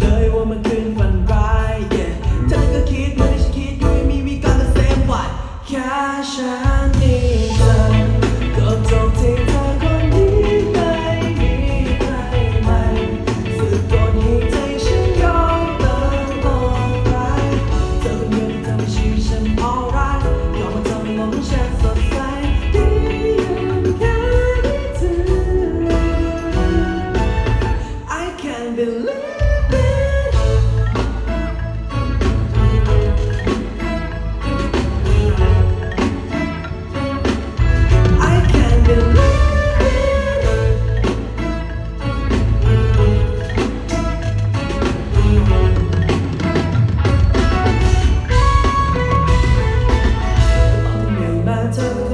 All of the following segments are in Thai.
เลยว่ามันคืนวันร้เธอก็คิดไม่ได้ฉันคิดยู่ยังมีวิการเกษมวัดแค่ฉันเองเลยก็จบท่เธอนนี้ไม่มีใครใหม่สุดก่นให้ใจฉันยอมเติมต่อไปเธอเดียวที่ทำชีฉัน alright ยอมมาทำให้ลกฉันสดใสได้ยังแค่เธ I can't believe I took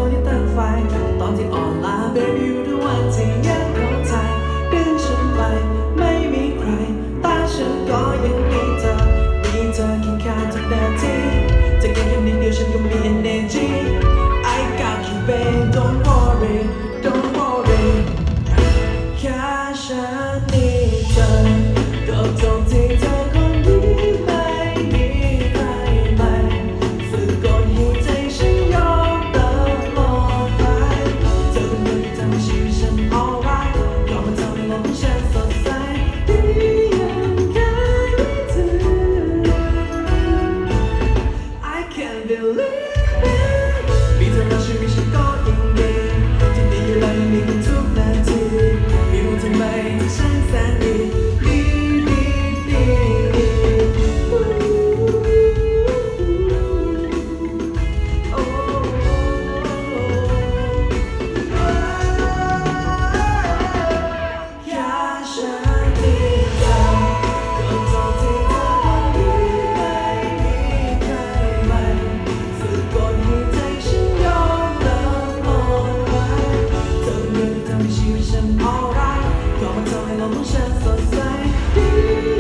ทำให้โลกของฉันสดใส